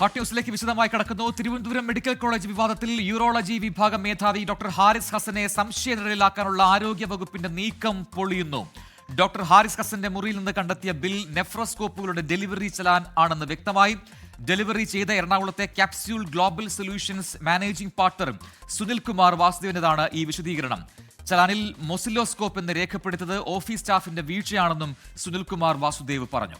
Hot ന്യൂസിലേക്ക് വിശദമായി കടക്കുന്നു. തിരുവനന്തപുരം മെഡിക്കൽ കോളേജ് വിവാദത്തിൽ യൂറോളജി വിഭാഗം മേധാവി ഡോക്ടർ ഹാരിസ് ഹസനെ സംശയനിഴലിലാക്കാനുള്ള ആരോഗ്യ വകുപ്പിന്റെ നീക്കം പൊളിയുന്നു. ഡോക്ടർ ഹാരിസ് ഹസന്റെ മുറിയിൽ നിന്ന് കണ്ടെത്തിയ ബിൽ നെഫ്രോസ്കോപ്പുകളുടെ ഡെലിവറി ചലാൻ ആണെന്ന് വ്യക്തമായി. ഡെലിവറി ചെയ്ത എറണാകുളത്തെ capsule global solutions managing partner Sunil Kumar വാസുദേവനതാണ് ഈ വിശദീകരണം. ചലാനിൽ മൊസിലോസ്കോപ്പ് എന്ന് രേഖപ്പെടുത്തത് ഓഫീസ് സ്റ്റാഫിന്റെ വീഴ്ചയാണെന്നും സുനിൽ കുമാർ വാസുദേവ് പറഞ്ഞു.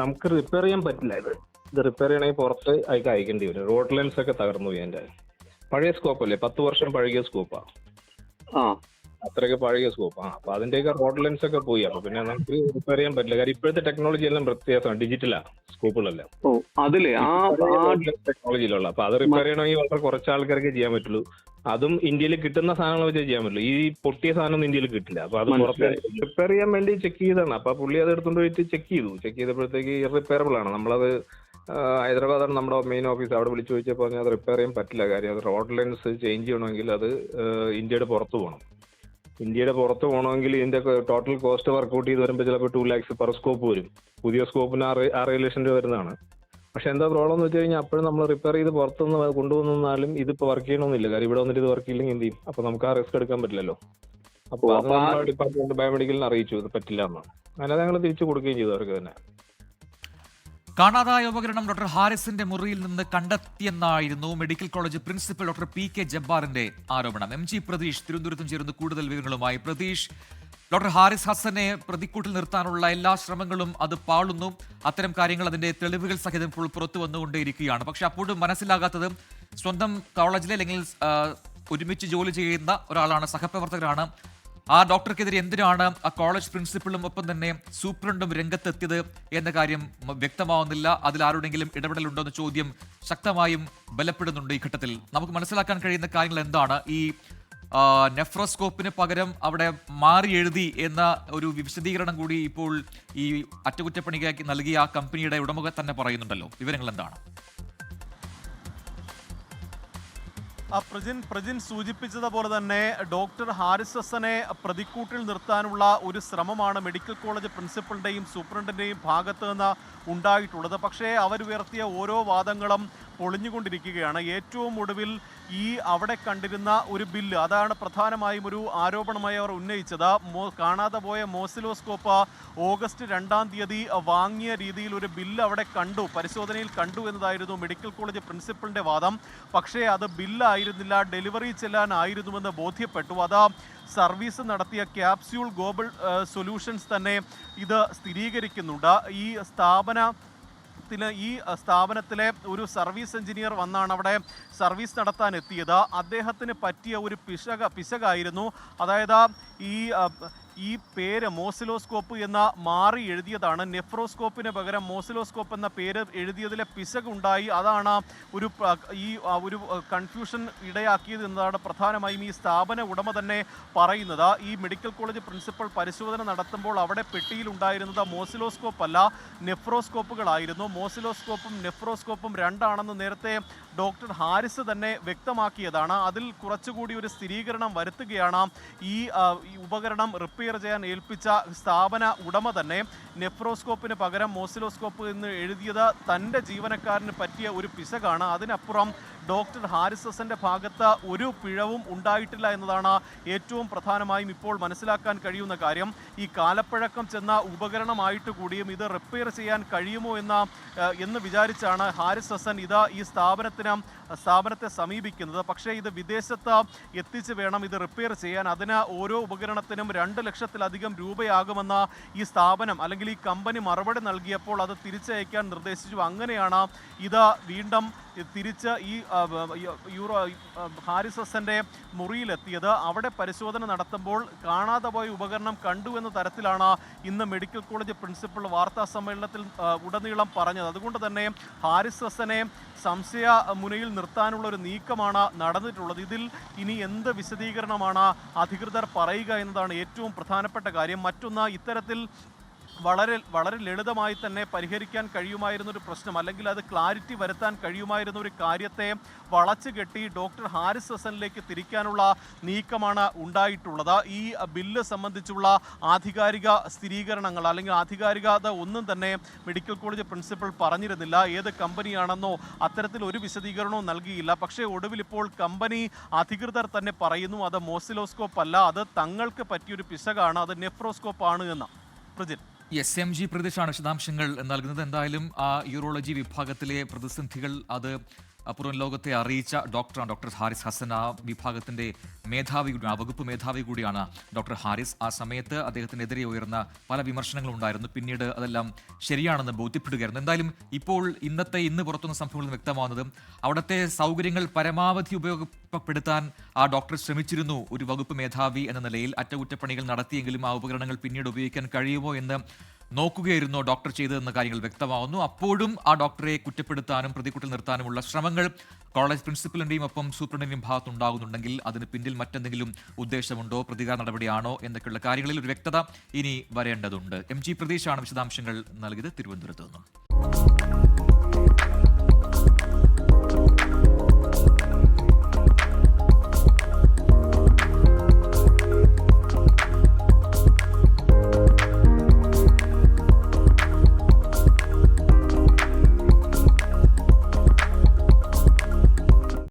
നമുക്ക് റിപ്പയർ ചെയ്യാൻ പറ്റില്ല ഇത്. ഇത് റിപ്പയർ ചെയ്യണമെങ്കിൽ പുറത്ത് അയക്ക് അയക്കേണ്ടി വരും. റോഡ് ലെൻസ് ഒക്കെ തകർന്നു പോയി എന്റെ പഴയ സ്കോപ്പ് അല്ലേ? പത്ത് വർഷം പഴകിയ സ്കോപ്പാ ആ? അത്രയൊക്കെ പഴകിയ സ്കോപ്പ് ആ. അപ്പൊ അതിന്റെയൊക്കെ റോഡ് ലെൻസ് ഒക്കെ പോയി. അപ്പൊ പിന്നെ നമുക്ക് റിപ്പയർ ചെയ്യാൻ പറ്റില്ല. കാര്യം ഇപ്പോഴത്തെ ടെക്നോളജി എല്ലാം വ്യത്യാസമാണ്. ഡിജിറ്റലാ സ്കോപ്പുകളെല്ലാം ഓ അതിലെ? ആ ടെക്നോളജിയിലുള്ള അപ്പൊ അത് റിപ്പയർ ചെയ്യണമെങ്കിൽ വളരെ കുറച്ച് ആൾക്കാർക്ക് ചെയ്യാൻ പറ്റുള്ളൂ. അതും ഇന്ത്യയിൽ കിട്ടുന്ന സാധനങ്ങൾ വെച്ച് ചെയ്യാൻ പറ്റുള്ളൂ. ഈ പൊട്ടിയ സാധനം ഇന്ത്യയിൽ കിട്ടില്ല. അപ്പൊ അത് പുറത്ത് റിപ്പയർ ചെയ്യാൻ വേണ്ടി ചെക്ക് ചെയ്താണ് അപ്പൊ പുള്ളി അത് എടുത്തുകൊണ്ട് പോയിട്ട് ചെക്ക് ചെയ്തു. ചെക്ക് ചെയ്തപ്പോഴത്തേക്ക് ഇറിപ്പയറബിൾ ആണ്. നമ്മളത് ഹൈദരാബാദാണ് നമ്മുടെ മെയിൻ ഓഫീസ് അവിടെ വിളിച്ചു ചോദിച്ചപ്പോൾ പറഞ്ഞാൽ അത് റിപ്പയർ ചെയ്യാൻ പറ്റില്ല കാര്യം. അത് റോഡ് ലൈൻസ് ചേഞ്ച് ചെയ്യണമെങ്കിൽ അത് ഇന്ത്യയുടെ പുറത്ത് പോകണം ഇന്ത്യയുടെ പുറത്ത് പോകണമെങ്കിൽ ഇതിന്റെ ടോട്ടൽ കോസ്റ്റ് വർക്കൗട്ട് ചെയ്ത് വരുമ്പോൾ ചിലപ്പോൾ ടു ലാക്സ് പെർ സ്കോപ്പ് വരും. പുതിയ സ്കോപ്പിന് ആറ് ആറ് ലക്ഷം രൂപ വരുന്നതാണ്. പക്ഷെ എന്താ പ്രോബ്ലം എന്ന് വെച്ച് കഴിഞ്ഞാൽ അപ്പോഴും നമ്മൾ റിപ്പയർ ചെയ്ത് പുറത്തുനിന്ന് കൊണ്ടുവന്നാലും ഇതിപ്പോൾ വർക്ക് ചെയ്യണമെന്നില്ല കാര്യം ഇവിടെ വന്നിട്ട് ഇത് വർക്ക് ചെയ്യില്ലെങ്കിൽ എന്ത് ചെയ്യും? അപ്പൊ നമുക്ക് ആ റിസ്ക് എടുക്കാൻ പറ്റില്ലല്ലോ. അപ്പോൾ ഡിപ്പാർട്ട്മെന്റ് ബയോമെഡിക്കലിന് അറിയിച്ചു. ഇത് പറ്റില്ല എന്നാണ്. അങ്ങനെ ഞങ്ങൾ തിരിച്ചു കൊടുക്കുകയും ചെയ്തു അവർക്ക് തന്നെ. കാണാതായ ഉപകരണം ഡോക്ടർ ഹാരിസിന്റെ മുറിയിൽ നിന്ന് കണ്ടെത്തിയെന്നായിരുന്നു medical college principal doctor P K ജബ്ബാറിന്റെ ആരോപണം. എം ജി പ്രതീഷ് തിരുവനന്തപുരത്തും ചേരുന്ന കൂടുതൽ വിവരങ്ങളുമായി. പ്രതീഷ് ഡോക്ടർ ഹാരിസ് ഹസനെ പ്രതിക്കൂട്ടിൽ നിർത്താനുള്ള എല്ലാ ശ്രമങ്ങളും അത് പാളുന്നു. അത്തരം കാര്യങ്ങൾ അതിന്റെ തെളിവുകൾ സഹിതം ഇപ്പോൾ പുറത്തു വന്നുകൊണ്ടേയിരിക്കുകയാണ്. പക്ഷെ അപ്പോഴും മനസ്സിലാകാത്തത് സ്വന്തം കോളേജിലെ അല്ലെങ്കിൽ ഒരുമിച്ച് ജോലി ചെയ്യുന്ന ഒരാളാണ് സഹപ്രവർത്തകരാണ്. ആ ഡോക്ടർക്കെതിരെ എന്തിനാണ് ആ കോളേജ് പ്രിൻസിപ്പളും ഒപ്പം തന്നെ സൂപ്രണ്ടും രംഗത്തെത്തിയത് എന്ന കാര്യം വ്യക്തമാവുന്നില്ല. അതിൽ ആരുടെങ്കിലും ഇടപെടലുണ്ടോ എന്ന ചോദ്യം ശക്തമായും ബലപ്പെടുന്നുണ്ട് ഈ ഘട്ടത്തിൽ. നമുക്ക് മനസ്സിലാക്കാൻ കഴിയുന്ന കാര്യങ്ങൾ എന്താണ്? ഈ നെഫ്രോസ്കോപ്പിന് പകരം അവിടെ മാറി എഴുതി എന്ന ഒരു വിശദീകരണം കൂടി ഇപ്പോൾ ഈ അറ്റകുറ്റപ്പണിക്കാക്കി നൽകിയ ആ കമ്പനിയുടെ ഉടമകൾ തന്നെ പറയുന്നുണ്ടല്ലോ. വിവരങ്ങൾ എന്താണ്? പ്രജിൻ പ്രജിൻ സൂചിപ്പിച്ചതുപോലെ തന്നെ ഡോക്ടർ ഹാരിസ് ഹസനെ പ്രതിക്കൂട്ടിൽ നിർത്താനുള്ള ഒരു ശ്രമമാണ് മെഡിക്കൽ കോളേജ് പ്രിൻസിപ്പളിന്റെയും സൂപ്രണ്ടിന്റെയും ഭാഗത്ത് നിന്ന് ഉണ്ടായിട്ടുള്ളത്. പക്ഷേ അവരുയർത്തിയ ഓരോ വാദങ്ങളും പൊളിഞ്ഞുകൊണ്ടിരിക്കുകയാണ്. ഏറ്റവും ഒടുവിൽ ഈ അവിടെ കണ്ടിരുന്ന ഒരു ബില്ല് അതാണ് പ്രധാനമായും ഒരു ആരോപണമായി അവർ ഉന്നയിച്ചത്. കാണാതെ പോയ മോസിലോസ്കോപ്പ് ഓഗസ്റ്റ് രണ്ടാം തീയതി വാങ്ങിയ രീതിയിൽ ഒരു ബില്ല് അവിടെ കണ്ടു പരിശോധനയിൽ കണ്ടു എന്നതായിരുന്നു മെഡിക്കൽ കോളേജ് പ്രിൻസിപ്പളിന്റെ വാദം. പക്ഷേ അത് ബില്ലായിരുന്നില്ല ഡെലിവറി ചെല്ലാനായിരുന്നുവെന്ന് ബോധ്യപ്പെട്ടു. അത് സർവീസ് നടത്തിയ ക്യാപ്സ്യൂൾ ഗ്ലോബൽ സൊല്യൂഷൻസ് തന്നെ ഇത് സ്ഥിരീകരിക്കുന്നുണ്ട്. ഈ സ്ഥാപന ത്തിന് ഈ സ്ഥാപനത്തിലെ ഒരു സർവീസ് എഞ്ചിനീയർ വന്നാണ് അവിടെ സർവീസ് നടത്താൻ എത്തിയത്. അദ്ദേഹത്തിന് പറ്റിയ ഒരു പിശക പിശകായിരുന്നു. അതായത് ഈ ഈ പേര് മോസിലോസ്കോപ്പ് എന്ന മാറി എഴുതിയതാണ്. നെഫ്രോസ്കോപ്പിന് പകരം മോസിലോസ്കോപ്പ് എന്ന പേര് എഴുതിയതിലെ പിശകുണ്ടായി. അതാണ് ഒരു ഈ ഒരു കൺഫ്യൂഷൻ ഇടയാക്കിയത് എന്നതാണ് പ്രധാനമായും ഈ സ്ഥാപന ഉടമ തന്നെ പറയുന്നത്. ഈ മെഡിക്കൽ കോളേജ് പ്രിൻസിപ്പൽ പരിശോധന നടത്തുമ്പോൾ അവിടെ പെട്ടിയിൽ ഉണ്ടായിരുന്നത് മോസിലോസ്കോപ്പ് അല്ല നെഫ്രോസ്കോപ്പുകളായിരുന്നു. മോസിലോസ്കോപ്പും നെഫ്രോസ്കോപ്പും രണ്ടാണെന്ന് നേരത്തെ ഡോക്ടർ ഹാരിസ് തന്നെ വ്യക്തമാക്കിയതാണ്. അതിൽ കുറച്ചുകൂടി ഒരു സ്ഥിരീകരണം വരുത്തുകയാണ്. ഈ ഉപകരണം റിപ്പയർ ചെയ്യാൻ ഏൽപ്പിച്ച സ്ഥാപന ഉടമ തന്നെ നെഫ്രോസ്കോപ്പിന് പകരം മോസിലോസ്കോപ്പ് എന്ന് എഴുതിയത് തന്റെ ജീവനക്കാരന് പറ്റിയ ഒരു പിശകാണ്. അതിനപ്പുറം ഡോക്ടർ ഹാരിസ് ഹസന്റെ ഭാഗത്ത് ഒരു പിഴവും ഉണ്ടായിട്ടില്ല എന്നതാണ് ഏറ്റവും പ്രധാനമായും ഇപ്പോൾ മനസ്സിലാക്കാൻ കഴിയുന്ന കാര്യം. ഈ കാലപ്പഴക്കം ചെന്ന ഉപകരണമായിട്ട് കൂടിയും ഇത് റിപ്പയർ ചെയ്യാൻ കഴിയുമോ എന്ന എന്ന് വിചാരിച്ചാണ് ഹാരിസ് ഹസൻ ഇത് ഈ സ്ഥാപനത്തിന് സ്ഥാപനത്തെ സമീപിക്കുന്നത്. പക്ഷേ ഇത് വിദേശത്ത് എത്തിച്ച് വേണം ഇത് റിപ്പയർ ചെയ്യാൻ. അതിന് ഓരോ ഉപകരണത്തിനും രണ്ട് ലക്ഷത്തിലധികം രൂപയാകുമെന്ന ഈ സ്ഥാപനം അല്ലെങ്കിൽ ഈ കമ്പനി മറുപടി നൽകിയപ്പോൾ അത് തിരിച്ചയക്കാൻ നിർദ്ദേശിച്ചു. അങ്ങനെയാണ് ഇത് വീണ്ടും തിരിച്ച് ഈ യൂറോ ഹാരിസസിന്റെ മുറിയിലെത്തിയത്. അവിടെ പരിശോധന നടത്തുമ്പോൾ കാണാതെ പോയ ഉപകരണം കണ്ടു എന്ന തരത്തിലാണ് ഇന്ന് മെഡിക്കൽ കോളേജ് പ്രിൻസിപ്പൽ വാർത്താ സമ്മേളനത്തിൽ ഉടനീളം പറഞ്ഞത്. അതുകൊണ്ട് തന്നെ ഹാരിസ് ഹസനെ സംശയ മുനയിൽ നിർത്താനുള്ള ഒരു നീക്കമാണ് നടന്നിട്ടുള്ളത്. ഇതിൽ ഇനി എന്ത് വിശദീകരണമാണ് അധികൃതർ പറയുക എന്നതാണ് ഏറ്റവും പ്രധാനപ്പെട്ട കാര്യം. മറ്റൊന്ന് ഇത്തരത്തിൽ വളരെ വളരെ ലളിതമായി തന്നെ പരിഹരിക്കാൻ കഴിയുമായിരുന്ന ഒരു പ്രശ്നം അല്ലെങ്കിൽ അത് ക്ലാരിറ്റി വരുത്താൻ കഴിയുമായിരുന്ന ഒരു കാര്യത്തെ വളച്ചു കെട്ടി ഡോക്ടർ ഹാരിസ് ഹസനിലേക്ക് തിരിക്കാനുള്ള നീക്കമാണ് ഉണ്ടായിട്ടുള്ളത്. ഈ ബില്ല് സംബന്ധിച്ചുള്ള ആധികാരിക സ്ഥിരീകരണങ്ങൾ അല്ലെങ്കിൽ ആധികാരികത ഒന്നും തന്നെ മെഡിക്കൽ കോളേജ് പ്രിൻസിപ്പൽ പറഞ്ഞിരുന്നില്ല. ഏത് കമ്പനിയാണെന്നോ അത്തരത്തിൽ ഒരു വിശദീകരണവും നൽകിയില്ല. പക്ഷേ ഒടുവിൽ ഇപ്പോൾ കമ്പനി അധികൃതർ തന്നെ പറയുന്നു അത് മോസിലോസ്കോപ്പ് അല്ല അത് തങ്ങൾക്ക് പറ്റിയൊരു പിശകാണ് അത് നെഫ്രോസ്കോപ്പ് ആണ് എന്ന്. പ്രജിൻ. എസ് എം ജി പ്രദേശാണ് വിശദാംശങ്ങൾ നൽകുന്നത്. എന്തായാലും ആ യൂറോളജി വിഭാഗത്തിലെ പ്രതിസന്ധികൾ അത് പുറം ലോകത്തെ അറിയിച്ച ഡോക്ടറാണ് ഡോക്ടർ ഹാരിസ് ഹസൻ ആ വിഭാഗത്തിന്റെ മേധാവി കൂടിയാണ് ആ വകുപ്പ് മേധാവി കൂടിയാണ് ഡോക്ടർ ഹാരിസ്. ആ സമയത്ത് അദ്ദേഹത്തിനെതിരെ ഉയർന്ന പല വിമർശനങ്ങളും ഉണ്ടായിരുന്നു. പിന്നീട് അതെല്ലാം ശരിയാണെന്ന് ബോധ്യപ്പെടുകയായിരുന്നു. എന്തായാലും ഇപ്പോൾ ഇന്നത്തെ ഇന്ന് പുറത്തുന്ന സംഭവങ്ങളിൽ നിന്ന് വ്യക്തമാവുന്നത് അവിടുത്തെ സൗകര്യങ്ങൾ പരമാവധി ഉപയോഗപ്പെടുത്താൻ ആ ഡോക്ടർ ശ്രമിച്ചിരുന്നു ഒരു വകുപ്പ് മേധാവി എന്ന നിലയിൽ. അറ്റകുറ്റപ്പണികൾ നടത്തിയെങ്കിലും ആ ഉപകരണങ്ങൾ പിന്നീട് ഉപയോഗിക്കാൻ കഴിയുമോ എന്ന് നോക്കുകയായിരുന്നോ ഡോക്ടർ ചെയ്തതെന്ന കാര്യങ്ങൾ വ്യക്തമാവുന്നു. അപ്പോഴും ആ ഡോക്ടറെ കുറ്റപ്പെടുത്താനും പ്രതികൂട്ടിൽ നിർത്താനുമുള്ള ശ്രമങ്ങൾ കോളേജ് പ്രിൻസിപ്പലിന്റെയും ഒപ്പം സൂപ്രണ്ടിന്റെയും ഭാഗത്തുണ്ടാകുന്നുണ്ടെങ്കിൽ അതിന് പിന്നിൽ മറ്റെന്തെങ്കിലും ഉദ്ദേശമുണ്ടോ പ്രതികാര നടപടിയാണോ എന്നൊക്കെയുള്ള കാര്യങ്ങളിൽ ഒരു വ്യക്തത ഇനി വരേണ്ടതുണ്ട്. എം ജി പ്രതീഷാണ് വിശദാംശങ്ങൾ നൽകിയത്. തിരുവനന്തപുരത്ത് നിന്നും.